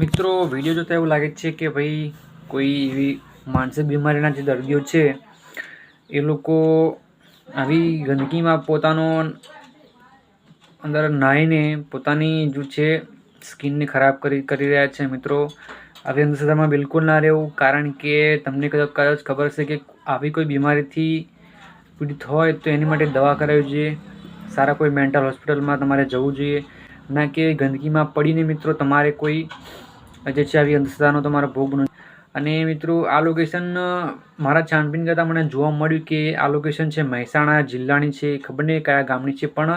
મિત્રો વીડિયો જોતા એવું લાગે છે કે ભાઈ કોઈ એવી માનસિક બીમારીના જે દર્દીઓ છે, એ લોકો આવી ગંદકીમાં પોતાનો અંદર નાહીને પોતાની જો છે, સ્કિનને ખરાબ કરી કરી રહ્યા છે મિત્રો. આવી અંધશ્રદ્ધામાં બિલકુલ ના રહેવું, કારણ કે તમને કદાચ કદાચ ખબર છે કે આવી કોઈ બીમારીથી પીડિત હોય તો એની માટે દવા કરાવવી જોઈએ. સારા કોઈ મેન્ટલ હોસ્પિટલમાં તમારે જવું જોઈએ. ના કે ગંદકીમાં પડીને મિત્રો તમારે કોઈ, જે છે, આવી અંધશ્રદ્ધાનો તમારો ભોગ અને મિત્રો, આ લોકેશન મારા છાનપીન કરતાં મને જોવા મળ્યું કે આ લોકેશન છે મહેસાણા જિલ્લાની છે. ખબર નહીં કયા ગામની છે, પણ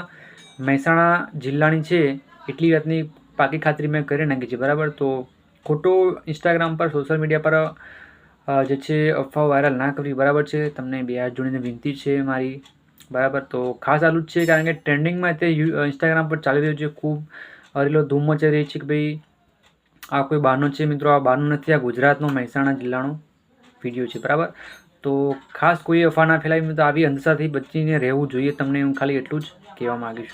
મહેસાણા જિલ્લાની છે. એટલી વાતની પાકી ખાતરી મેં કરી નાખી છે, બરાબર? તો ખોટો ઇન્સ્ટાગ્રામ પર સોશિયલ મીડિયા પર જે છે અફવા વાયરલ ના કરવી બરાબર છે? તમને બે હાથ જોડીને વિનંતી છે મારી, બરાબર? તો ખાસ આલું જ છે, કારણ કે ટ્રેન્ડિંગમાં તે ઇન્સ્ટાગ્રામ પર ચાલી રહ્યું છે. ખૂબ અરેલો ધૂમ મચાઈ રહી છે કે ભાઈ આ કોઈ બહારનો છે મિત્રો? આ બહારનો નથી, આ ગુજરાતનો, મહેસાણા જિલ્લાનો વીડિયો છે, બરાબર? તો ખાસ કોઈ અફવા ના ફેલાવી મિત્રો, આવી અંધશ્રદ્ધાથી બચીને રહેવું જોઈએ, તમને હું ખાલી એટલું જ કહેવા માગીશ